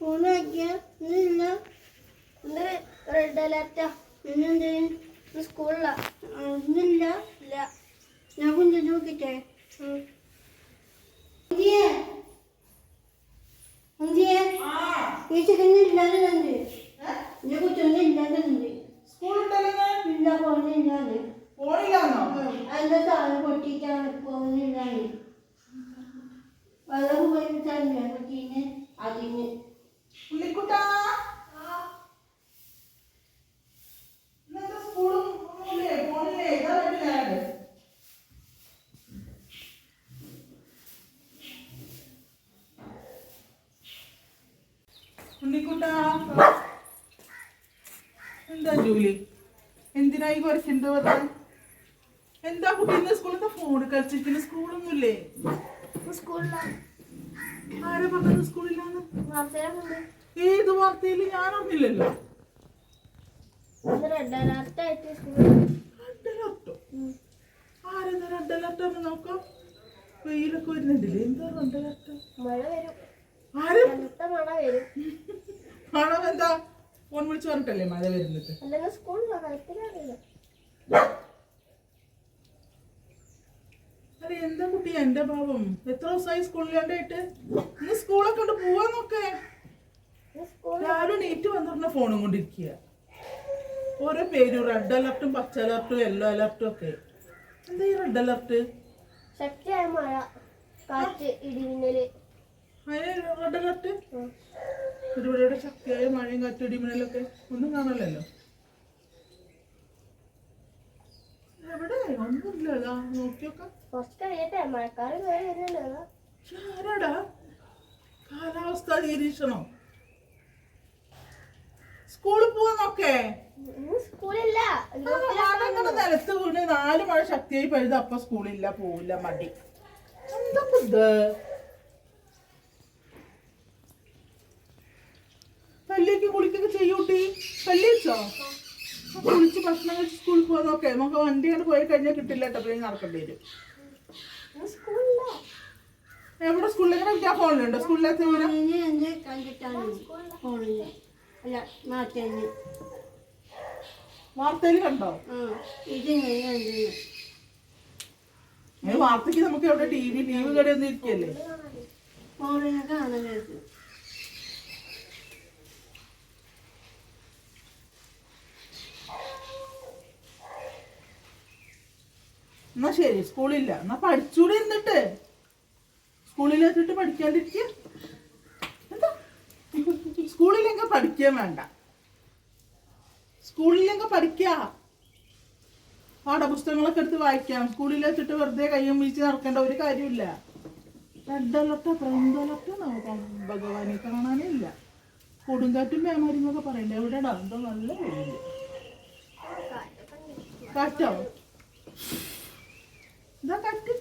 നോക്കിയാ ഇന്നില്ല ഇന്ന് റെഡ് അലർട്ടാ ഇന്നെന്ത് ഇന്ന് സ്കൂളിലാ ഇന്നില്ല ഇല്ല ഞാൻ കുഞ്ഞു നോക്കിട്ടേ ഇല്ലാതെ എന്റെ കുറ്റൊന്നും ഇല്ലാതെ ഇല്ല പോകുന്നില്ലാതെ പോണില്ലാന്നോ അതിന്റെ സാധനം പൊട്ടിയിട്ടാണ് പോകുന്നില്ലാതെ വെള്ളം പോയിട്ടാണ് കുട്ടീനെ അതിന് ഉണ്ണിക്കുട്ടാ എന്താ ജൂലി? എന്തിനായി കുറച്ചുണ്ട് പറഞ്ഞ എന്താ കുട്ടി ഇന്ന് സ്കൂളിൽ ഫോൺ കളിച്ചിരിക്കുന്ന സ്കൂളൊന്നുമില്ലേ? സ്കൂളിലാണ് ആരാ പറഞ്ഞത് സ്കൂളിലാന്ന് വാർത്തയിലുണ്ട് ഏത് വാർത്തയിൽ ഞാൻ അറിഞ്ഞില്ലല്ലോ ആരെന്താ റെഡ് അലർട്ട് നോക്കാം. വെയിലൊക്കെ വരുന്നുണ്ടല്ലേ? എന്താ റെഡ് അലർട്ട് മഴ വരും. ആരും? മഴ വരും. എന്താ? ഫോൺ വിളിച്ചു പറഞ്ഞിട്ടല്ലേ മഴ വരുന്നത്? അതെ എന്താ കുട്ടി? എന്റെ ഭാവം എത്ര ദിവസമായി സ്കൂളിലാണ്ടായിട്ട് ഇന്ന് സ്കൂളൊക്കെ ഉണ്ട്. പോവാൻ നോക്കേ. രാവിലെ നീറ്റ് വന്നിരുന്ന ഫോണും കൊണ്ടിരിക്കുക ഓരോ പേര് റെഡ് അലർട്ടും പച്ച അലർട്ടും യെല്ലോ അലർട്ടും ഒക്കെ. എന്താ ഈ റെഡ് അലർട്ട് ശക്തിയായ മഴ കാറ്റ് ഇടിമിന്നൽ. അതിന് റെഡ് അലർട്ട്. ഒരുപാട് ശക്തിയായ മഴയും കാറ്റിടിമിന്നലൊക്കെ ഒന്നും കാണാനല്ലോ എവിടെ? ഒന്നുമില്ല അതാ നോക്കിയൊക്കെ. കുറച്ച് കഴിയട്ടെ മഴക്കാലം. ആരാടാ? കാലാവസ്ഥ നിരീക്ഷണം. സ്കൂളിൽ പോവാന്നൊക്കെ സ്കൂളില്ല. അതങ്ങനെ നിലത്ത് വീണ്. നാല് മഴ ശക്തിയായി പഴുത് അപ്പൊ സ്കൂളില്ല പോവില്ല മടി. എന്താ ഇത്? പല്ലേക്ക് കുളിക്കൊക്കെ ചെയ്യൂട്ടി പല്ലിച്ചോ കുളിച്ച് ഭക്ഷണം കഴിച്ച് സ്കൂളിൽ പോവാൻ നോക്കെ. നമുക്ക് വണ്ടി കൊണ്ട് പോയി കഴിഞ്ഞാൽ കിട്ടില്ല കേട്ടോ പിന്നെ നടക്കേണ്ടി വരും. എവിടെ? സ്കൂളിലേക്ക് ഫോണിലുണ്ടോ? സ്കൂളിലെത്തി അല്ല വാർത്തയിൽ കണ്ടോ? ഇത് ഞാൻ ഈ നമുക്ക് എവിടെ ടി വി ടി വി കടയൊന്നും ഇരിക്കല്ലേ? എന്നാ ശരി സ്കൂളില്ല. എന്നാ പഠിച്ചൂടെ ഇരുന്നിട്ട്. സ്കൂളിൽ വെച്ചിട്ട് പഠിക്കാണ്ടിരിക്കുക സ്കൂളിലെങ്കിൽ പഠിക്കാൻ വേണ്ട. സ്കൂളിലെങ്കിൽ പഠിക്കുക പാഠപുസ്തകങ്ങളൊക്കെ എടുത്ത് വായിക്കാം. സ്കൂളിൽ വെച്ചിട്ട് വെറുതെ കയ്യും വീഴ്ച നടക്കേണ്ട ഒരു കാര്യമില്ല. റെഡ് അലർട്ടോ റെഡ് അലർട്ടോ ഭഗവാനെ കാണാനേ ഇല്ല. കൊടുങ്കാറ്റും വേമാരിയും എന്നൊക്കെ പറയില്ല എവിടെ എന്തോ നല്ല കാറ്റോ? ഇതാ കാറ്റ്.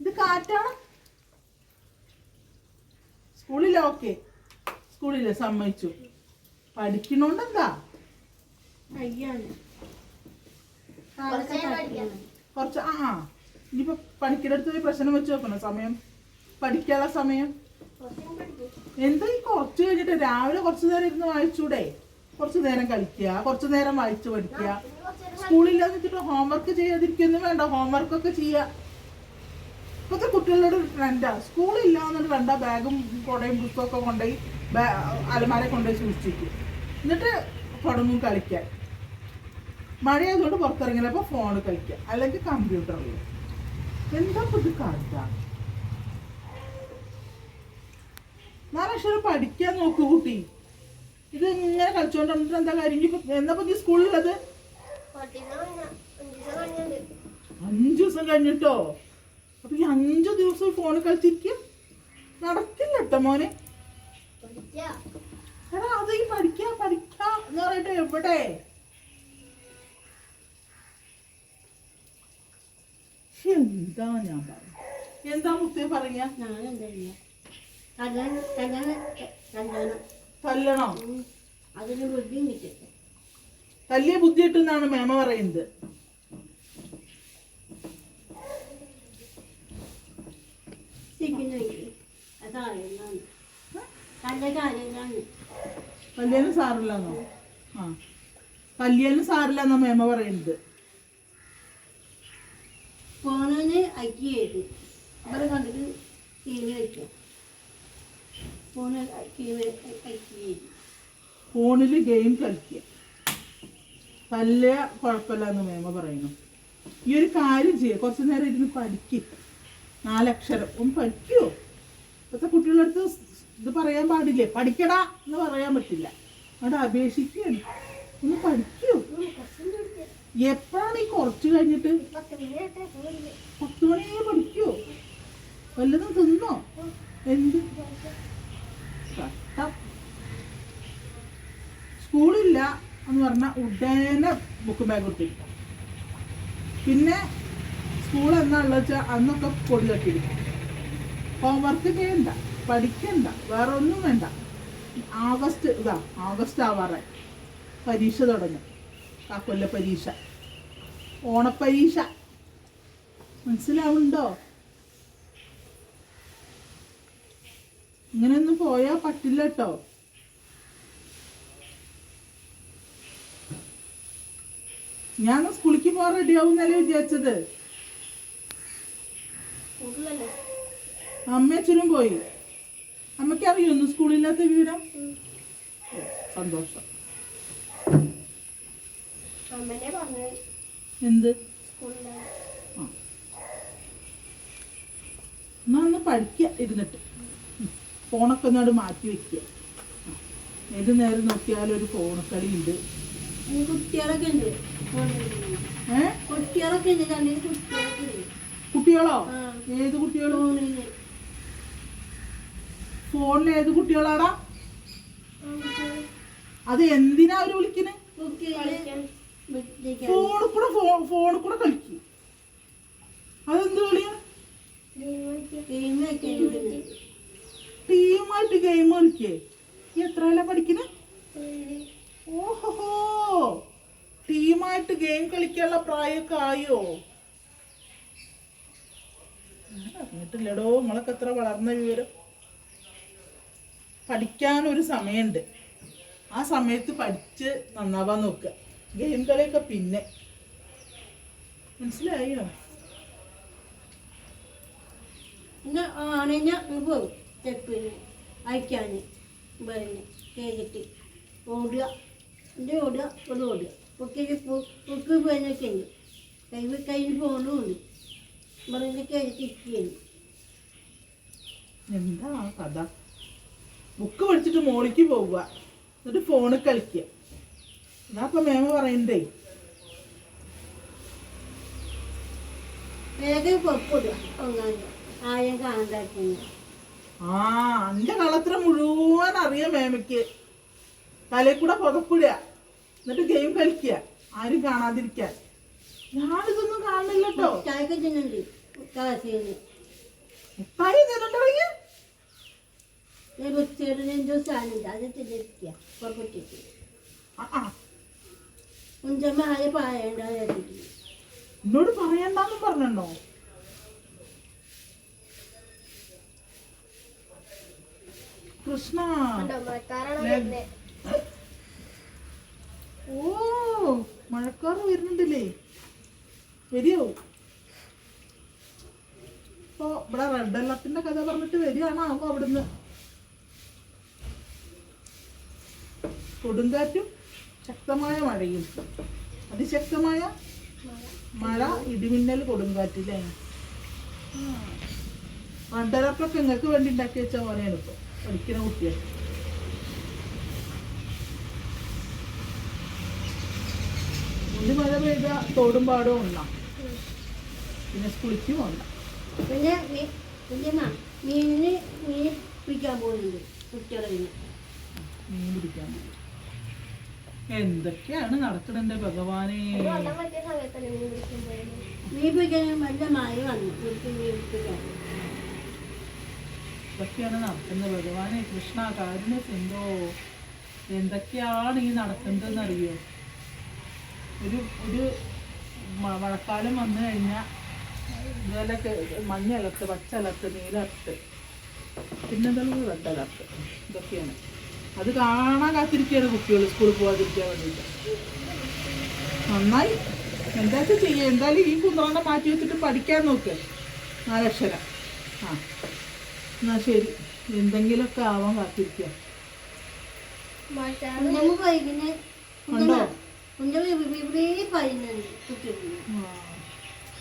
ഇത് കാറ്റാണ്? സ്കൂളിലോ? ഓക്കെ. സ്കൂളില്ല സമ്മതിച്ചു. പഠിക്കണോണ്ട് എന്താ കുറച്ച് ആ ഇനിയിപ്പൊ ഇനിയിപ്പോ ഒരു പ്രശ്നം വെച്ച് നോക്കണം. സമയം. പഠിക്കാനുള്ള സമയം. എന്താ ഈ കുറച്ച് കഴിഞ്ഞിട്ട് രാവിലെ കുറച്ച് നേരം ഇരുന്ന് വായിച്ചൂടെ? കുറച്ച് നേരം കളിക്കുക കുറച്ച് നേരം വായിച്ചു പഠിക്കുക സ്കൂളില്ലാന്ന് വെച്ചിട്ട് ഹോംവർക്ക് ചെയ്യാതിരിക്കൊന്നും വേണ്ട. ഹോംവർക്ക് ഒക്കെ ചെയ്യുക ഇപ്പോഴത്തെ കുട്ടികളുടെ ഒരു ട്രെൻഡാ സ്കൂളില്ലാന്നൊരു ട്രെൻഡാ വേണ്ട ബാഗും കുടയും പുസ്തകമൊക്കെ കൊണ്ടുപോയി അലമാര കൊണ്ടുപോയി സൂക്ഷിച്ചിരിക്കും. എന്നിട്ട് തുടങ്ങും കളിക്കാൻ. മഴയായതുകൊണ്ട് പുറത്തിറങ്ങിയപ്പോൾ ഫോൺ കളിക്കുക അല്ലെങ്കിൽ കമ്പ്യൂട്ടറിൽ എന്താ ഇത് കാട്ടാ നാലക്ഷരം പഠിക്കാൻ നോക്കൂ കുട്ടി. ഇത് ഇങ്ങനെ കളിച്ചോണ്ടിട്ട് എന്താ കാര്യം? എന്നപ്പോ നീ സ്കൂളിലുള്ളത് അഞ്ചു ദിവസം കഴിഞ്ഞിട്ടോ? അപ്പൊ ഈ അഞ്ചു ദിവസം ഫോൺ കളിച്ചിരിക്കും? നടക്കില്ല കേട്ടോ മോനെ. എടാ അത് ഈ പഠിക്കാ പഠിക്കാ എന്ന് എവിടെ? എന്താ ഞാൻ പറഞ്ഞു എന്താ മുത്തേ പറയാ തല്ലണോ? അതിന് ബുദ്ധിയും കിട്ടും തല്ലിയ ബുദ്ധി കിട്ടുന്നാണ് മേമ പറയുന്നത്. അതാ അതറിയുന്നതാണ് നല്ല കാര്യങ്ങളാണ്. സാറില്ലെന്നോ? ആ. കല്യാണം സാറില്ലെന്നോ മേമ പറയുന്നത്? ഫോണിന് അക്കി ചെയ്ത് ഇവിടെ കണ്ടിട്ട് ടി വി വയ്ക്കാം ഫോണ് ടി വി അയക്കി ഫോണിൽ ഗെയിം കളിക്കുക. പല്ല കുഴപ്പമില്ല എന്ന് മേമ പറയുന്നു. ഈ ഒരു കാര്യം ചെയ്യുക കുറച്ച് നേരം ഇരുന്ന് പഠിക്കും. നാലക്ഷരം. ഒന്ന് പഠിക്കുമോ ഇപ്പോഴത്തെ കുട്ടികളുടെ അടുത്ത് ഇത് പറയാൻ പാടില്ലേ? പഠിക്കടാ എന്ന് പറയാൻ പറ്റില്ല. അവിടെ അപേക്ഷിക്കുകയാണ്. ഒന്ന് പഠിക്കൂ. എപ്പോഴാണ് ഈ കുറച്ച് കഴിഞ്ഞിട്ട്? പത്ത് മണിയെ പഠിക്കൂ. വല്ലതും തിന്നോ? എന്ത്? സ്കൂളില്ല എന്ന് പറഞ്ഞാൽ ഉടനെ ബുക്ക് ബാഗ് കൊടുത്തിരിക്കും. പിന്നെ സ്കൂൾ എന്നാണെന്ന് വെച്ചാൽ അന്നൊക്കെ പൊടി തട്ടിയിരിക്കും. ഹോംവർക്ക് ചെയ്യണ്ട. പഠിക്കണ്ട വേറെ ഒന്നും വേണ്ട. ആഗസ്റ്റ് ഇതാ ആഗസ്റ്റ് ആവാറായി. പരീക്ഷ തുടങ്ങും. ആ കൊല്ല പരീക്ഷ. ഓണപ്പരീക്ഷ. മനസ്സിലാവുണ്ടോ? ഇങ്ങനെയൊന്നും പോയാൽ പറ്റില്ല കേട്ടോ ഞാൻ സ്കൂളിക്ക് പോകാൻ റെഡിയാവുന്നല്ലേ വിചാരിച്ചത്? സ്കൂളിലല്ലേ അമ്മ അച്ഛനും പോയി. അമ്മയ്ക്ക് അറിയുന്നു സ്കൂളില്ലാത്ത വിവരം? സന്തോഷം. എന്ത്? എന്നാ ഒന്ന് പഠിക്കുക ഇരുന്നിട്ട്. ഫോണൊക്കെ ഒന്നോട് മാറ്റി വെക്കുക. ഏത് നേരം നോക്കിയാലും ഒരു ഫോൺ കളി ഉണ്ട് കുട്ടികളൊക്കെ ഉണ്ട്. ഏ? കുട്ടികളൊക്കെ ഉണ്ട്. കുട്ടികളോ? ഏത് കുട്ടികളോ? ഫോണിൽ ഏത് കുട്ടികളാടാ? അത് എന്തിനാ അവർ വിളിക്കുന്നത് ഫോണിൽ കൂടെ ഫോണിൽ കൂടെ കളിക്കും. അതെന്ത് കളിയാ ടീമായിട്ട് ഗെയിം കളിക്കേ? എത്ര എത്രയല്ല പഠിക്കണേ? ഓഹോ ടീമായിട്ട് ഗെയിം കളിക്കാനുള്ള പ്രായമൊക്കെ ആയോ? അറിഞ്ഞിട്ടില്ലടോ നിങ്ങളൊക്കെ എത്ര വളർന്ന വിവരം. പഠിക്കാനൊരു സമയമുണ്ട് ആ സമയത്ത് പഠിച്ച് നന്നാവാൻ നോക്കുക. ഗെയിം കളിയൊക്കെ പിന്നെ. മനസ്സിലായോ? പോകും അയക്കാൻ പിന്നെ കേട്ടിട്ട് ഓടുക. എന്റെ ഓടുക. ഇവിടെ ഓടുക. ഒക്കെ പൊക്ക് പോയതൊക്കെ ഉണ്ട് കൈ കയ്യിൽ ഫോണും ഉണ്ട്. ഇവിടെ കേട്ടിട്ട് ഇരിക്കുകയാണ് എന്താ കഥ? ബുക്ക് പഠിച്ചിട്ട് മോളിക്ക് പോവുക. എന്നിട്ട് ഫോണിൽ കളിക്കുക. എന്നാ ഇപ്പൊ മേമ പറയണ്ടേ? ആ എന്റെ കളത്ര മുഴുവൻ അറിയാം മേമയ്ക്ക് തലയിൽ കൂടെ പുതപ്പിടുക. എന്നിട്ട് ഗെയിം കളിക്കുക. ആരും കാണാതിരിക്കാൻ. ഞാനിതൊന്നും കാണുന്നില്ലട്ടോ മുട്ടായി തിന്നിട്ടുണ്ടെങ്കിൽ അത് പുറപ്പെട്ടിട്ട്. പായണ്ടായിരുന്നു എന്നോട് പറയണ്ടെന്നും പറഞ്ഞോ കൃഷ്ണ. ഓ മഴക്കാറ് വരുന്നുണ്ടല്ലേ. വരിയോ ഇപ്പൊ ഇവിടെ റെഡ് അലർട്ടിന്റെ കഥ പറഞ്ഞിട്ട് വരികയാണോ. അപ്പൊ അവിടുന്ന് കൊടുങ്കാറ്റും ശക്തമായ മഴയും. അതിശക്തമായ മഴ ഇടിമിന്നൽ കൊടുങ്കാറ്റില്ലേ അലർട്ടൊക്കെ നിങ്ങൾക്ക് വേണ്ടി ഉണ്ടാക്കി വെച്ച പോലെയാണ് ഇപ്പൊ. പഠിക്കുന്ന കുട്ടികൾ. ഒന്ന് മഴ പെയ്ത തോടും പാടും ഉണ്ടാ. പിന്നെ സ്കുളിക്കും ഉണ്ടാ. പിന്നെ മീനിന് മീൻ പിടിക്കാൻ പോകുന്നുണ്ട് കുട്ടികളെ മീൻ. പിടിക്കാൻ പോയി. എന്തൊക്കെയാണ് നടക്കണെന്റെ ഭഗവാനെ മീൻ പിടിക്കാൻ നല്ല മഴ വന്നു വീട്ടിൽ നടക്കണേ ഭഗവാനെ? ഇതൊക്കെയാണ് നടക്കുന്നത് ഭഗവാനെ? കൃഷ്ണ കാരുണ്യ സിന്ധോ എന്തൊക്കെയാണ് ഈ നടക്കുന്നതെന്ന് അറിയോ ഒരു ഒരു മഴക്കാലം വന്നു കഴിഞ്ഞാൽ ഇതുപോലൊക്കെ മഞ്ഞലത്ത് പച്ചലത്ത് നീലത്ത് പിന്നെന്താണ് റെഡ് അലർട്ട്. ഇതൊക്കെയാണ്. അത് കാണാൻ കാത്തിരിക്കുകയാണ് കുട്ടികൾ സ്കൂളിൽ പോകാതിരിക്കാൻ വേണ്ടിയിട്ട്. നന്നായി. എന്താ വെച്ചാൽ ചെയ്യുക എന്തായാലും ഈ കുന്ത്രണ്ണം മാറ്റി വെച്ചിട്ട് പഠിക്കാൻ നോക്ക്. നാലക്ഷരം. ആ. എന്നാ ശരി. എന്തെങ്കിലുമൊക്കെ ആവാൻ കാത്തിരിക്കുക.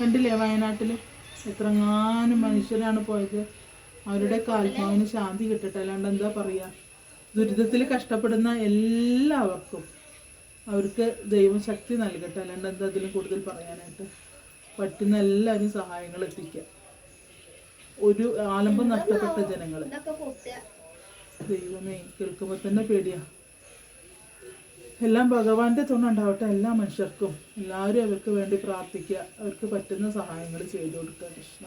കണ്ടില്ലേ വയനാട്ടിൽ എത്രങ്ങാനും മനുഷ്യരാണ് പോയത്. അവരുടെ ആത്മാവിന് ശാന്തി കിട്ടട്ടെ. അല്ലാണ്ട് എന്താ പറയുക ദുരിതത്തിൽ കഷ്ടപ്പെടുന്ന എല്ലാവർക്കും അവർക്ക് ദൈവശക്തി നൽകട്ടെ. അല്ലാണ്ട് എന്താ അതിലും കൂടുതൽ പറയാനായിട്ട്? പറ്റുന്ന എല്ലാവരും സഹായങ്ങൾ എത്തിക്കുക. ഒരു ആലംബം നഷ്ടപ്പെട്ട ജനങ്ങൾ ദൈവമേ കേൾക്കുമ്പോൾ തന്നെ പേടിയാ. എല്ലാം ഭഗവാന്റെ തുണ ഉണ്ടാവട്ടെ. എല്ലാ മനുഷ്യർക്കും എല്ലാവരും അവർക്ക് വേണ്ടി പ്രാർത്ഥിക്കുക. അവർക്ക് പറ്റുന്ന സഹായങ്ങൾ ചെയ്തു കൊടുക്കുക. കൃഷ്ണ.